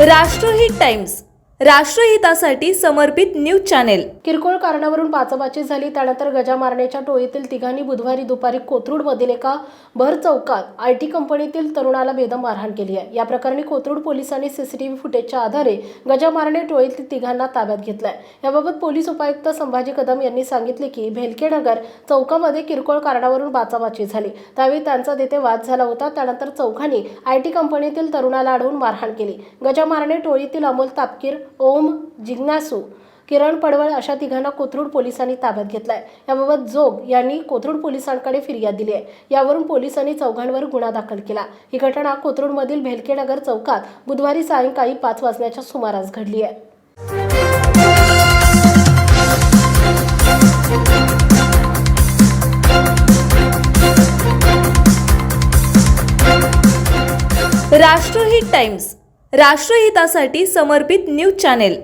राष्ट्रहित टाइम्स. राष्ट्रहितासाठी समर्पित news channel. किरकोळ कारणावरून बाचाबाची झाली त्यानंतर गजा मारण्याच्या टोळीतील तिघांनी बुधवारी दुपारी कोथरूडमधील एका भर चौकात आय टी कंपनीतील तरुणाला बेदम मारहाण केली आहे. या प्रकरणी कोथरूड पोलिसांनी सीसीटीव्ही फुटेजच्या आधारे गजा मारणे टोळीतील तिघांना ताब्यात घेतलाय. याबाबत पोलीस उपायुक्त संभाजी कदम यांनी सांगितले की भेलकेनगर चौकामध्ये किरकोळ कारणावरून बाचाबाची झाली. त्यावेळी त्यांचा तेथे वाद झाला होता त्यानंतर चौघांनी आय टी कंपनीतील तरुणाला अडवून मारहाण केली. गजा मारणे टोळीतील अमोल तापकीर ओम जिग्नासू किरण पडवळ अशा तिघांना कोथरूड पोलिसांनी ताब्यात घेतलाय. याबाबत जोग यांनी कोथरूड पोलिसांकडे फिर्याद दिली आहे यावरून पोलिसांनी चौघांवर गुन्हा दाखल केला. ही घटना कोथरूडमधील भेलकेनगर चौकात बुधवारी सायंकाळी पाच वाजण्याच्या सुमारास घडली आहे राष्ट्रहित टाइम्स राष्ट्रहितासाठी समर्पित न्यूज चॅनेल.